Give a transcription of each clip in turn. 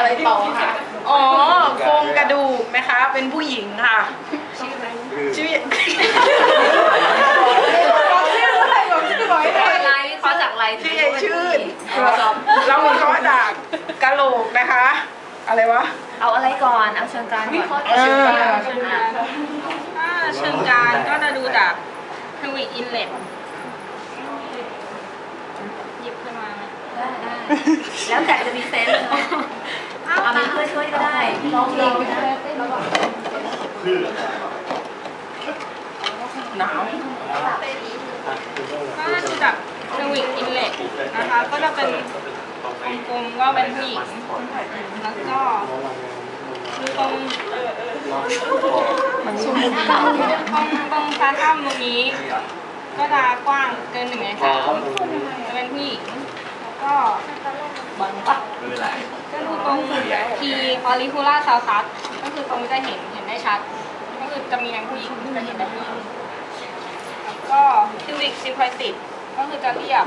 อะไรต่อคะอ๋อโครงกระดูกนะคะ เป็นผู้หญิงค่ะ ชื่ออะไรชื่อบอกชื่ออะไรบอกชื่อไว้ได้ลายเขาจากลายชื่อไอชื่นเรามีข้อจากกะโหลกนะคะ อะไรวะ เอาอะไรก่อน เอาเชิงการก่อนเออถ้าเชิงการก็จะดูจากทวิกอินเลตหยิบขึ้นมา ได้ได้ แล้วแต่จะมีเซนส์เนาะเอามีเพื่อนช่วยก็ได้ร้องเพลงก็ได้หนาวถ้าดูจากทวิกอินเลตนะคะ ก็จะเป็นกลมๆก็เป็นผู้หญิงแล้วก็ดูตรงตรงตรงซาถ้ำตรงนี้ ก็จะกว้างเกินหนึ่งในสามจะเป็นผู้หญิง แล้วก็บังปะก็ดูตรงทีออริคูล่าซาวซัสก็คือตรงจะเห็นเห็นได้ชัด ก็คือจะมีทั้งผู้หญิงจะเห็นได้ผู้หญิงแล้วก็คิวิกซิพไยติดก็คือจะเรียบ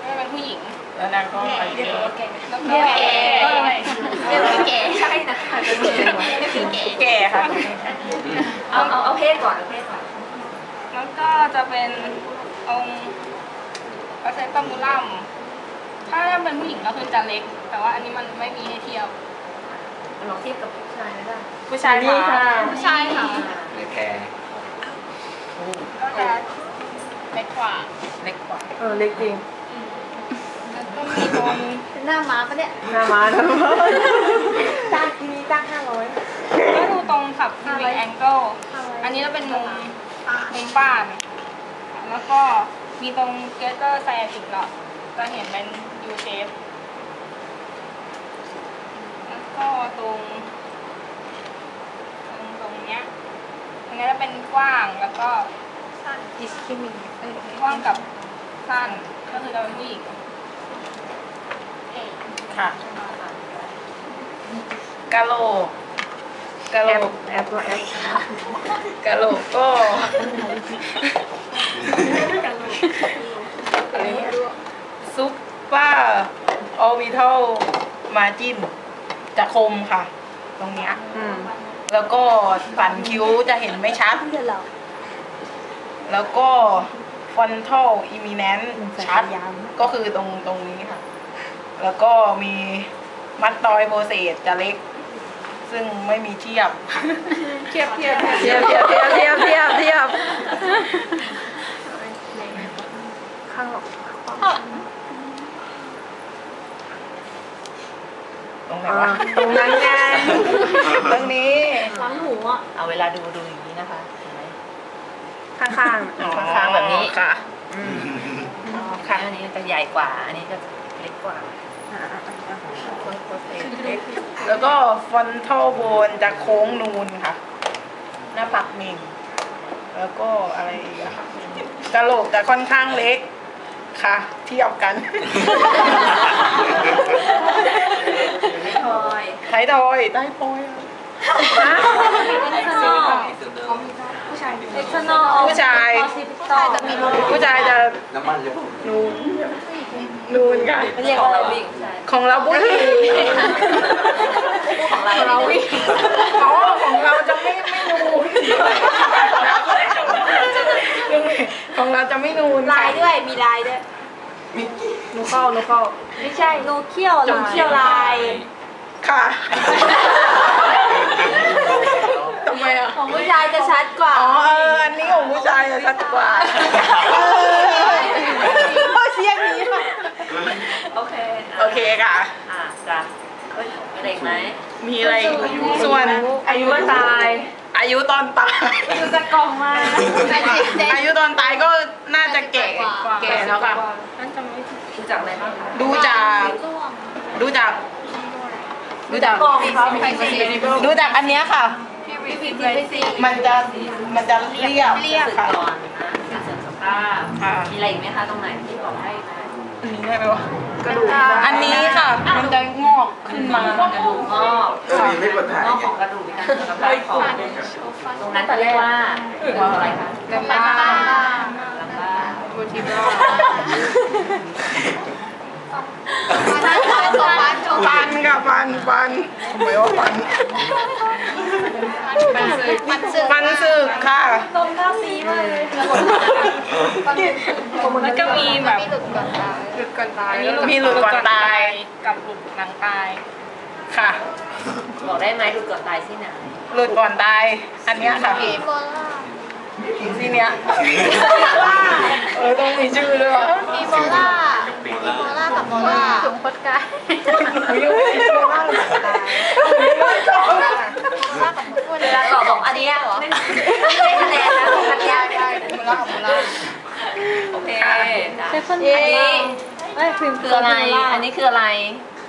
ก็จะเป็นผู้หญิงแล้วนางก็ไปเจอแล้วก็เรียกแกก็เรียกพี่แกใช่นะเรียกพี่แกแก่ค่ะเอาเอาเอาเพศก่อนเอาเพศก่อนแล้วก็จะเป็นองค์พระเซตมูลัม ถ้าเป็นผู้หญิงก็คือจะเล็ก แต่ว่าอันนี้มันไม่มีให้เทียบลองเทียบกับผู้ชายไม่ได้ผู้ชายค่ะใช่ค่ะในแพรก็จะเล็กกว่าเล็กกว่าเออเล็กจริงแล้วก็มีตรงหน้าม้าปะเนี่ยหน้าม้านะจ้างที่นี่จ้างห้าร้อยก็ดูตรงขับทีวีแองเกิลอันนี้จะเป็นมุมมุมป้าน แล้วก็มีตรงเกเตอร์ไซแอติกเนาะจะเห็นเป็น U shape แล้วก็ตรง ตรงตรงเนี้ยตรงเนี้ยจะเป็นกว้างแล้วก็สั้น ดิสคิมิเอ้ยกว้างกับสั้นก็คือจะเป็นผู้หญิงเอ๊ะค่ะ กะโหลกกะโหลกแอปตัวแอปกะโหลกก็อะไรเนี่ยซุปเปอร์ออ วิทัลมาจินจะคมค่ะ ตรงเนี้ยแล้วก็สันคิ้วจะเห็นไม่ชัดแล้วก็ฟอนทัลอิมิเนนชัด ก็คือตรงตรงนี้ค่ะ แล้วก็มีมัดตอยโปรเซสจะเล็ก ซึ่งไม่มีเทียบ เทียบเทียบเทียบเทียบเทียบเทียบเทียบเทียบข้าง ตรงไหนวะตรงนั้นไงตรงนี้ล้างหูอะเอาเวลาดูดูอย่างนี้นะคะเห็นไหมข้างข้างข้างๆแบบนี้ค่ะข้างอันนี้จะใหญ่กว่า อันนี้จะเล็กกว่าแล้วก็ฟอนทัลโบนจะโค้งนูนค่ะ หน้าปักมิงแล้วก็อะไรอีกอะค่ะกะโหลกจะค่อนข้างเล็กค่ะ เทียบกัน ทอยไทยทอยใต้โพยอะฮะเอ็กซ์นอลผู้ชาย ผู้ชายจะมีรูผู้ชายจะน้ำมันจะนูนนูนค่ะเรียกว่าอะไรวิ่งของเราผู้หญิงของเราวิ่งอ๋อของเราจะไม่ไม่นูนของเราจะไม่นูนลายด้วยมีลายด้วย หนูเข้าหนูเข้าไม่ใช่นูเขี้ยวลายเขี้ยวลาย ค่ะทำไมอะของผู้ชายจะชัดกว่า อ๋อเอออันนี้ของผู้ชายจะชัดกว่าเออเสียงนี้ค่ะ โอเค โอเคค่ะ อะจ้ะเฮ้ยมีอะไรอีกไหมมีอะไรอีกส่วนอายุตาย อายุตอนตายดูจะกล่องมาอายุตอนตายก็น่าจะแก่แก่แล้วค่ะนั่นจะไม่ถูกรู้จักอะไรบ้างคะดูจากดูจากดูจากกล่องครับดูจากอันเนี้ยค่ะพี่ผิดไปสิมันจะมันจะเรียบเรียกก่อนนะการเสริมสภาพค่ะมีอะไรอีกไหมคะตรงไหนที่บอกให้นะอันนี้ได้ไหมวะ กระดูกอันนี้ค่ะ มันจะงอกขึ้นมากระดูกงอกเออไม่ควรถ่ายงอกของกระดูกมีการเสริมสภาพของตรงนั้นจะเรียกว่าอะไรคะเต็มบ้าลำบ้าบูทิบ้า ฟันกับฟันฟันทำไมว่าฟันมันสึกฟันสึกค่ะแล้วก็มีแบบหลุดก่อนตายหลุดก่อนตายมีหลุดก่อนตายกับหลุดหลังตายค่ะบอกได้ไหมดูก่อนตายที่ไหนหลุดก่อนตายอันเนี้ยค่ะ ทีเนี้ยเออต้องมีชื่อด้วยวะมีโบล่าโบล่ากับโบล่าถุงพดกายหนูยังไม่มีโบราณเลยตายโบราณกับโบราณเวลาตอบบอกอันเนี้ยไม่ไม่ได้คะแนนนะอันเนี้ยโบราณกับโบราณโอเคจ้ะอันนี้คืออะไร อันนี้คืออะไร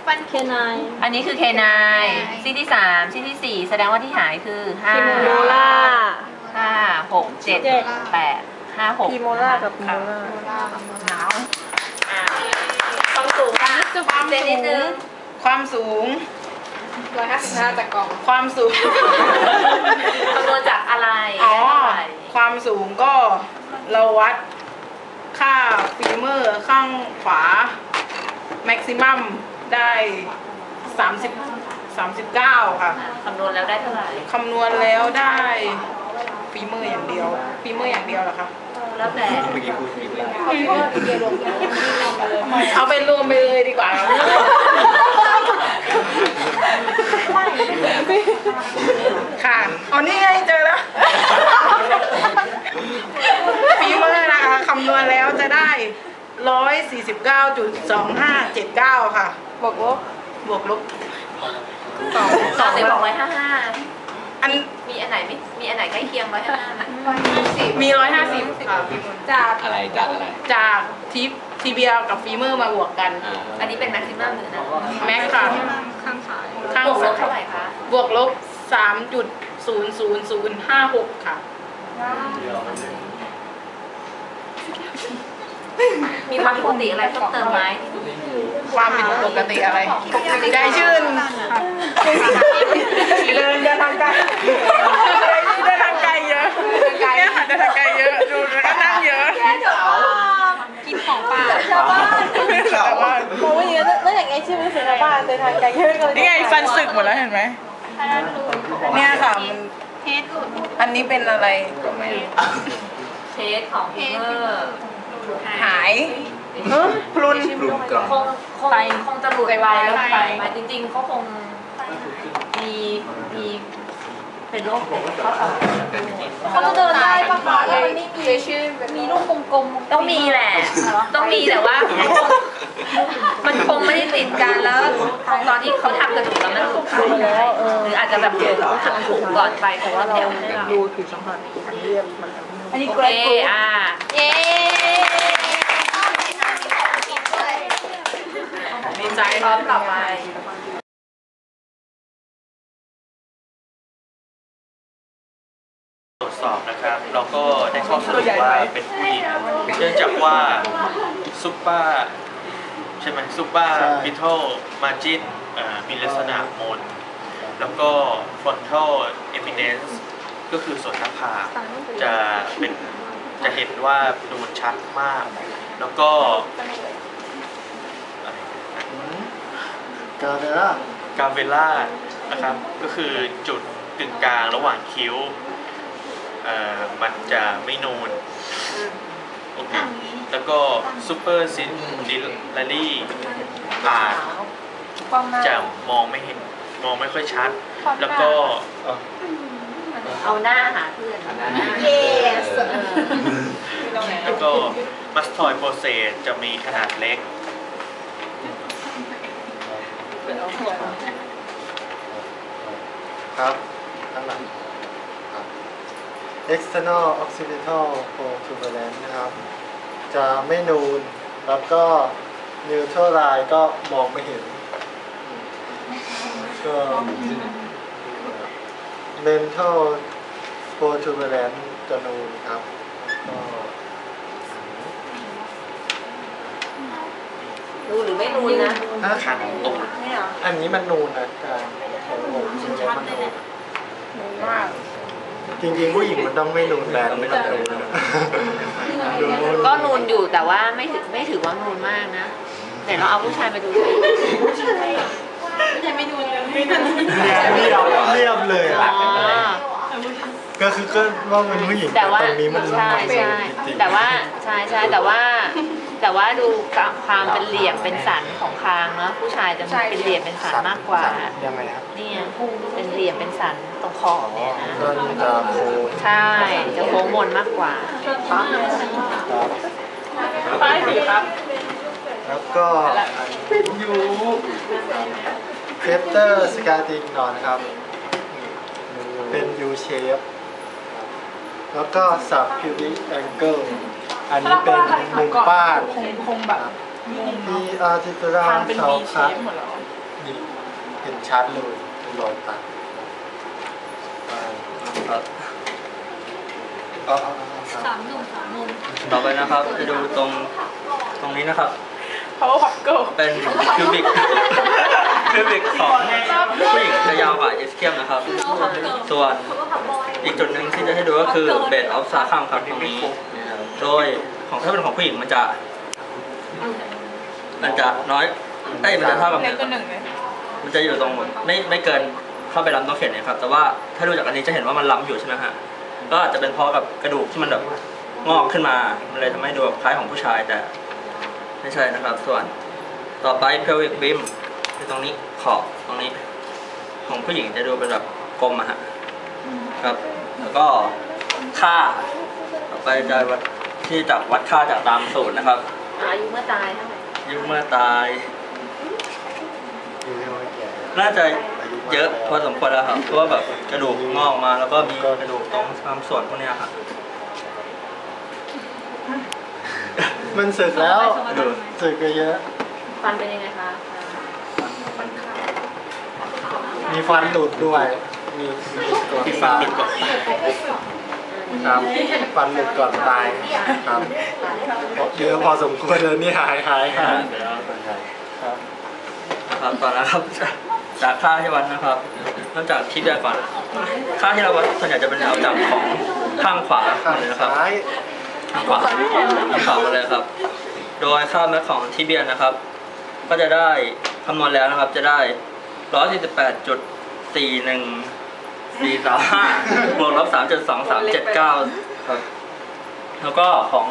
ฟันเคนายอันนี้คือเคนายซี่ที่สามซี่ที่สี่แสดงว่าที่หายคือห้าพิโมล่า ห้าหกเจ็ดแปดห้าหกพิโมล่ากับพิโมล่าหนาวอ่าความสูงค่ะเจนนิดนึงความสูงร้อยห้าสิบห้าจากกล่องความสูงคำนวณจากอะไรอ๋อได้เท่าไหร่ความสูงก็เราวัดค่าฟีเมอร์ข้างขวาแม็กซิมัมได้30 39ค่ะ คำนวณแล้วได้เท่าไหร่ คำนวณแล้วได้ ฟีเมอร์อย่างเดียวฟีเมอร์อย่างเดียวเหรอครับแล้วแต่เมื่อกี้พูดผิดเลยเอาไปรวมไปเลยดีกว่าค่ะเอนี่ไงเจอแล้วฟีเมอร์นะคะคำนวณแล้วจะได้149.2579ค่ะ บวกลบบวกลบสองสองสิบสองร้อยห้าห้า อันมีอันไหนไม่มีอันไหนใกล้เคียงร้อยห้าห้าไหมมี150ค่ะจากอะไรจากอะไรจากทิปทีเบียกับฟีเมอร์มาบวกกัน อ่าอันนี้เป็นแม็กซิมัมหรือนะแม็กค่ะ ข้างซ้ายข้างบวกลซ้าบเท่ายไหร่คะบวกลบ3.00056ค่ะ มีความปกติอะไรเพิ่มเติมไหมความผิดปกติอะไรใจชื่นเดินเดินทางไกลเดินทางไกลเยอะเนี่ยค่ะเดินทางไกลเยอะดูแล้วก็นั่งเยอะกินของป่าแต่ว่าโอ้ยแล้วอย่างไงชื่อมันเป็นบ้านเดินทางไกลแค่ไหนนี่ไงฟันสึกหมดแล้วเห็นไหมเนี่ยค่ะมันเฮดหลุดอันนี้เป็นอะไรก็ไม่รู้เชสของพิมเมอร์ หายพลุนปรุงกล่องคงคงคงจะหลุดไปแล้วไปไปจริงๆเขาคงมีมีเป็นโรคเป็นข้อต่อเขาเดินได้ปะคะแล้วมันไม่มีชื่อมีลูกกลมๆต้องมีแหละ ต้องมีแต่ว่า มันคงไม่ได้ติดกันแล้วตอนที่เขาทำกระดูกแล้วมันหลุดไปแล้วหรืออาจจะแบบเกิดหักถูกก่อนไปแต่ว่าเดี๋ยวให้เราดูผิวสัมผัสอันเรียบมัน อันนี้โอเกรเคดอ่า เย้ดีใจพร้อมต่อไปตรวจสอบนะครับเราก็ได้ข้อสรุปว่าเป็นผู้หญิงเนื่องจากว่าซุปเปอร์ใช่ไหมซุปเปอร์บิทเทิลมาจินมีลักษณะมน แล้วก็ฟรอนทัลเอมิเนนซ์ ก็คือส่วนหน้าผากจะเป็นจะเห็นว่านูนชัดมาก แล้วก็อะไรนะกาเวล่ากาเวล่านะครับ ก็คือจุดกึ่งกลางระหว่างคิ้วเอ่อมันจะไม่นูนโอเคแล้วก็ซูเปอร์ซินดิลารี่อาจจะมองไม่เห็นมองไม่ค่อยชัด แล้วก็ เอาหน้าหาเพื่อนเย้แล้วก็มัสทอยโปรเซสจะมีขนาดเล็ก ครับข้างหลังครับ external occipital protuberance นะครับ จะไม่นูน แล้วก็ neutral line ก็มองไม่เห็นก็ mental protuberance จะนูนครับแล้วก็ดูหรือไม่นูนนะถ้าขันตกอันนี้มันนูนนะการของผมจริงๆมันนูนมากจริงๆผู้หญิงมันต้องไม่นูนแบนไม่ต้องนูนนะดูก็นูนอยู่แต่ว่าไม่ถือไม่ถือว่านูนมากนะไหนเราเอาผู้ชายมาดูสิ ไม่ดูเลยเนี่ยเรียบเรียบเลยอ๋อะอก็คือก็ว่ามันผู้หญิงแต่ว่าตรงนี้มันใช่ใช่จริงๆแต่ว่าใช่ใช่แต่ว่า แต่ว่าดูความเป็นเหลี่ยมเป็นสันของคางเนาะผู้ชายจะเป็นเหลี่ยมเป็นสันมากกว่ายังไงครับเนี่ยเป็นเหลี่ยมเป็นสันตรงคอเนี่ยนะก็จะโค้งใช่จะโค้งมนมากกว่าครับป้ายสีครับ แล้วก็ เฟเตอร์สกาติงนอนนะครับ เป็น U shape แล้วก็สับ pubic angle อันนี้เป็นมุมป้านคงคงแบบที่อาร์ติคูล่าทางเป็นเขา V คัด shape หมดแล้วนี่เห็นชัดเลยเป็นรอยตัดครับเอาเอาเอาเอาครับสามหนุ่มสามมุมต่อไปนะครับ จะดูตรงตรงนี้นะครับ power pop go เป็นคิวบิกคิวบิกของผู้หญิงจะยาวกว่าเอสเคียมนะครับ ส่วนอีกจุดหนึ่งที่จะให้ดูก็คือเบดออฟซาคัมครับตรงนี้โดยของถ้าเป็นของผู้หญิงมันจะ มันจะน้อยเอ้ยมันจะเท่ากับเล็กกว่าหนึ่งเลยมันจะอยู่ตรงไม่ไม่เกินเข้าไปล้ำตรงเข็นนะครับ แต่ว่าถ้าดูจากอันนี้จะเห็นว่ามันล้ำอยู่ใช่ไหมฮะก็อาจจะเป็นเพราะกับกระดูกที่มันแบบงอกขึ้นมา มันเลยทำให้ดูแบบคล้ายของผู้ชายแต่ ไม่ใช่นะครับ ส่วนต่อไป pelvic beam คือตรงนี้ขอบตรงนี้ ของผู้หญิงจะดูเป็นแบบกลมอะฮะครับ แล้วก็ค่า ต่อไปจะวัดที่จับวัดค่าจากตามสูตรนะครับอายุเมื่อตายเท่าไหร่อายุเมื่อตายอยู่ยังไม่แก่น่าจะเยอะพอสมควรแล้วครับเพราะว่าแบบกระดูกงอกมาแล้วก็มีกระดูกตรงตามส่วนพวกเนี้ยครับ มันสึกแล้วดูสึกไปเยอะ ฟันเป็นยังไงคะมีฟันหลุดด้วยมีมีตัวที่ฟันหลุดก่อนครับฟันหลุดก่อนตายครับเยอะพอสมควรเลยนี่หายหายหายครับนะครับต่อนะครับจากค่าที่วัดนะครับเริ่มจากที่เดียวก่อนค่าที่เราวัดส่วนใหญ่จะเป็นเอาจากของข้างขวาข้างเลยนะครับ ซ้ายข้าขวาวมาเลยครับ โดยค่าแม็กของที่เบียนนะครับ ก็จะได้คำนวณแล้วนะครับ จะได้148.41 435บวกลบ3.2379ครับ แล้วก็ของ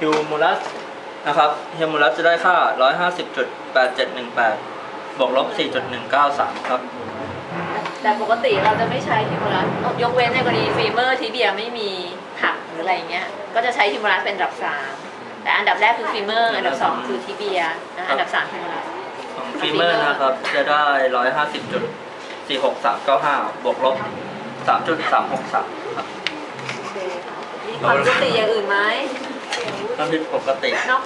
ฮิวมูลัสนะครับฮิวมูลัสจะได้ค่า150.8718บวกลบ4.193ครับแต่ปกติเราจะไม่ใช้ทิวมโมรัสยกเว้นในกรณีฟีเมอร์ทีเบียไม่มี หักหรืออะไรอย่างเงี้ย ก็จะใช้ทิมโมรัสเป็นอันดับสามแต่อันดับแรกคือฟีเมอร์ อันดับสองคือทีเบียนะอันดับสามทิมโมรัส ของฟีเมอร์นะครับ จะได้150.46395บวกลบ3.363ครับมีความปกติอย่างอื่นไหมน้ำพิษปกตินอก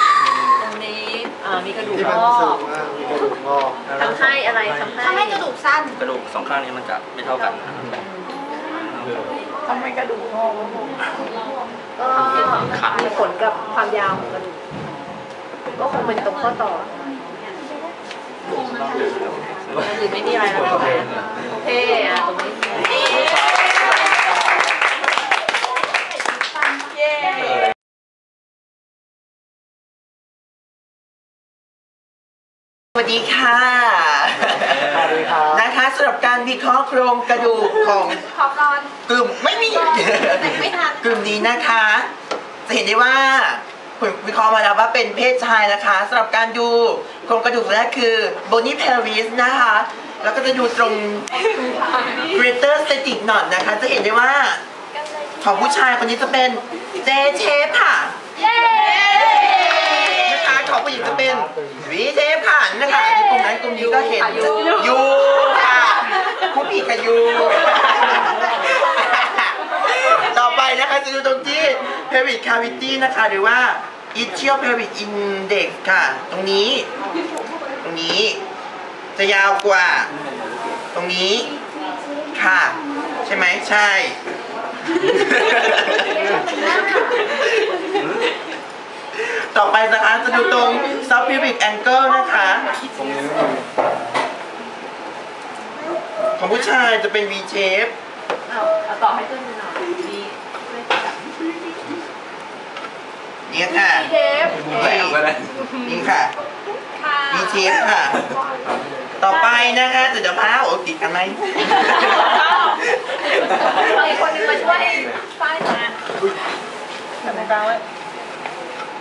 ตรงนี้อ่ามีกระดูกที่งมันอสึกกมากมีกระดูกงอกทำให้อะไรทำให้ทำให้กระดูกสั้น กระดูกสองข้างนี้มันจะไม่เท่ากันนะครับ ทำไมกระดูกงอกก็มีผลกับความยาวของกระดูกก็คงเป็นตรงข้อต่อหรือไม่มีอะไรแล้วใช่ไหมโอเคอะตรงนี้สวัสดีค่ะ สวัสดีครับ นะคะสำ หรับการวิเคราะห์โครงกระดูกของขอบนอนกลุ่มไม่มีไม่ทันกลุ่มนี้นะคะ จะเห็นได้ว่าผลวิเคราะห์มาแล้วว่าเป็นเพศชายนะคะสำหรับการดูโครงกระดูกแรกคือ bony pelvis นะคะ แล้วก็จะดูตรง greater static knot นะคะ จะเห็นได้ว่า ของผู้ชายคนนี้จะเป็น J shape ค่ะเย้นะคะของผู้หญิงจะเป็น V shape ค่ะนะคะในกลุ่มนั้นกลุ่มนี้ก็เห็นยู ค่ะผู้ผิดค่ะยูต่อไปนะคะจะดูตรงที่ pelvic cavity นะคะ หรือว่า ischial pelvic index ค่ะ ตรงนี้ ตรงนี้ จะยาวกว่า ตรงนี้ ค่ะ ใช่ไหม ใช่ ต่อไปนะคะจะดูตรง sub pelvic angle นะคะตรงนี้ ของผู้ชายจะเป็น V shape เอาเอาต่อให้เพื่อนดูหน่อยดีเนี่ยค่ะเทปนี่นี่ค่ะ ค่ะมีเทปค่ะ ต่อไปนะคะจะจะพาโอติดกันไหมเอาอีกคนนึงมาช่วยป้ายหน่อย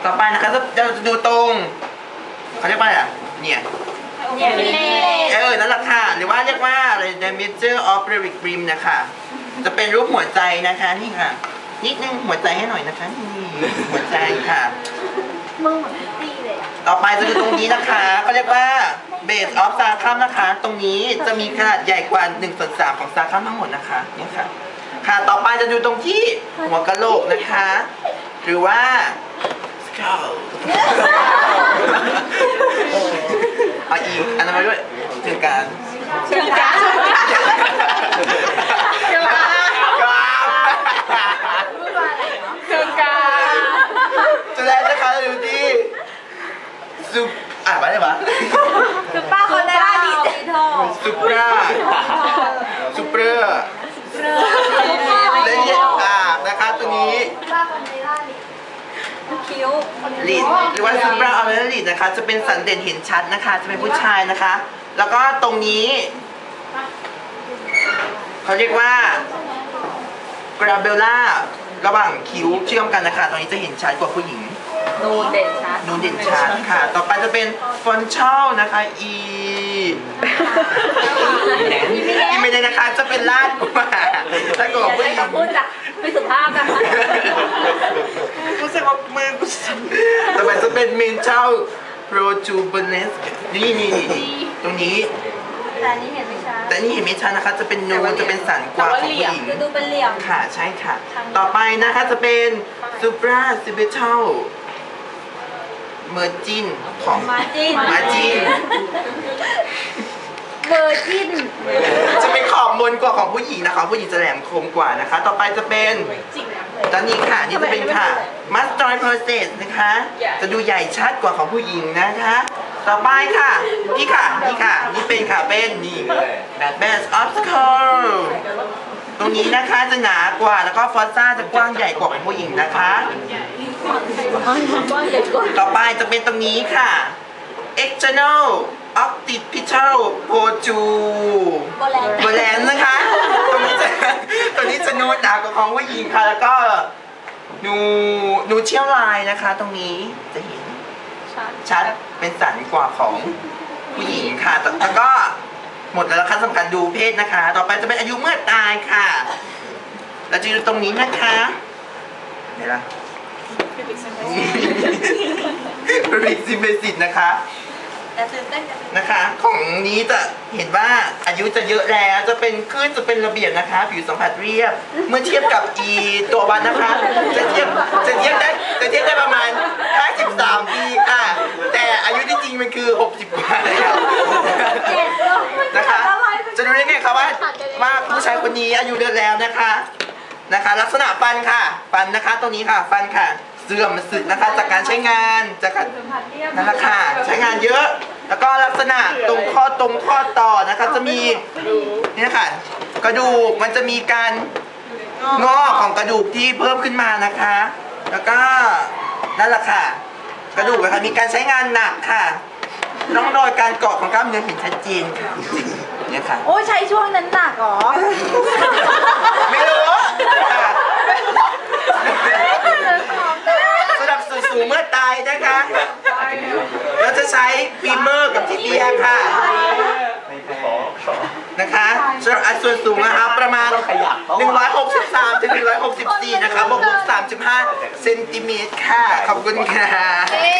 ต่อไปนะคะจะจะดูตรงเขาเรียกว่าอะไรอะเนี่ย เนี่ยมีเลขเออ นั่นแหละค่ะ หรือว่าเรียกว่าอะไร diameter of periodic rim นะคะ จะเป็นรูปหัวใจนะคะ นี่ค่ะ นิดนึงหัวใจให้หน่อยนะคะ นี่หัวใจค่ะ มึงเหมือนตีเลยอะต่อไปจะดูตรงนี้นะคะเขาเรียกว่า base of s a c r u m นะคะ ตรงนี้จะมีขนาดใหญ่กว่า1ส่วน3ของ s a c r u m ทั้งหมดนะคะ เนี่ยค่ะ ค่ะ ต่อไปจะดูตรงที่หัวกะโหลกนะคะ หรือว่า skull เอาอีกอันนั้นมาด้วยถึงการ เชิญจ้า เชิญการ จะได้นะคะดูที่ซุปอ่านว่าอะไรวะ คือป้าคนได้ล่าดีเจทอง ซุปราซุปเปอร์และเย็นอ่านะคะตัวนี้ ป้าคนได้ล่าดีคิ้ว ลีดหรือว่าซุปราออเร นลีดนะคะ จะเป็นสันเด่นเห็นชัดนะคะ จะเป็นผู้ชายนะคะ แล้วก็ตรงนี้เขาเรียกว่ากราเบลล่าระหว่างคิ้วเชื่อมกันนะคะ ตรงนี้จะเห็นชัดกว่าผู้หญิงนูนเด่นชัดนูนเด่นชัดค่ะ ต่อไปจะเป็นฟอนเชลนะคะ E อีไม่ได้นะคะ จะเป็นลาดกว่าลาดกว่าอย่าผู้ใช้หญิงคำพูดจ้ะไม่สุภาพนะคะรู้สึกว่ามือกูสั่นต่อไปจะเป็นเมนเชล โปรจูเบเนสนี่นี่นี่นี่ตรงนี้ แต่อันนี้เห็นไม่ชัดแต่นี่เห็นไหมชัดนะคะ จะเป็นนูนจะเป็นสันกว่าของผู้หญิงคือดูเป็นเหลี่ยม ค่ะใช่ค่ะ ต่อไปนะคะจะเป็นซูปราซิเบเชลเมอร์จินของมาจินมาจินเวอร์จินจะเป็นขอ บบนกว่าของผู้หญิงนะคะผู้หญิงจะแหลมคมกว่านะคะ ต่อไปจะเป็นตอนนี้ค่ะนี่จะเป็นค่ะมัสตอยเพอร์เซสนะคะจะดูใหญ่ชัดกว่าของผู้หญิงนะคะ ต่อไปค่ะ นี่ค่ะ นี่ค่ะ นี่เป็นค่ะเป็นนี่แบสออฟสคอร์ตรงนี้นะคะจะหนากว่าแล้วก็ฟอสซ่าจะกว้างใหญ่กว่าของผู้หญิงนะคะต่อไปจะเป็นตรงนี้ค่ะ external occipital protrude โบแลนโบแลนนะคะตัวนี้จะตัวนี้จะนูนหนากว่าของผู้หญิงค่ะ แล้วก็นูนูเชี่ยวลายนะคะ ตรงนี้จะเห็นชัดเป็นสันกว่าของผู้หญิงค่ะแต่แล้วก็หมดแล้วนะคะสำคัญดูเพศนะคะ ต่อไปจะเป็นอายุเมื่อตายค่ะ เราจะดูตรงนี้นะคะไหนล่ะริซิเบสิตนะคะ แต่ตื่นเต้นกันนะคะ ของนี้จะเห็นว่าอายุจะเยอะแล้วจะเป็นขึ้นจะเป็นระเบียบนะคะ ผิวสัมผัสเรียบ เมื่อเทียบกับอีตัววันนะคะ จะเทียบจะเทียบได้จะเทียบได้ประมาณ 53 ปีค่ะ แต่อายุที่จริงมันคือ 60กว่าแล้วนะคะ จะรู้ได้ไงคะว่าว่าผู้ชายคนนี้อายุเยอะแล้วนะคะนะคะ ลักษณะฟันค่ะ ฟันนะคะตรงนี้ค่ะ ฟันค่ะ เสื่อมสึกนะคะจากการใช้งานจากการนั่นแหละค่ะใช้งานเยอะ แล้วก็ลักษณะตรงข้อตรงข้อต่อนะคะจะมีนี่นะคะกระดูกมันจะมีการงอกของกระดูกที่เพิ่มขึ้นมานะคะ แล้วก็นั่นแหละค่ะ กระดูกนะคะมีการใช้งานหนักค่ะร่องรอยการเกาะของกล้ามเนื้อเห็นชัดเจนค่ะเนี่ยค่ะโอ้ยใช้ช่วงนั้นหนักเหรอ ไม่รู้ค่ะสำหรับสูงสูงเมื่อตายนะคะ เราจะใช้ฟีเมอร์กับทีเบียค่ะ นะคะสำหรับอันส่วนสูงนะคะประมาณ 163ถึง164 นะคะบวกลบ35 เซนติเมตรค่ะ ขอบคุณค่ะเอ๊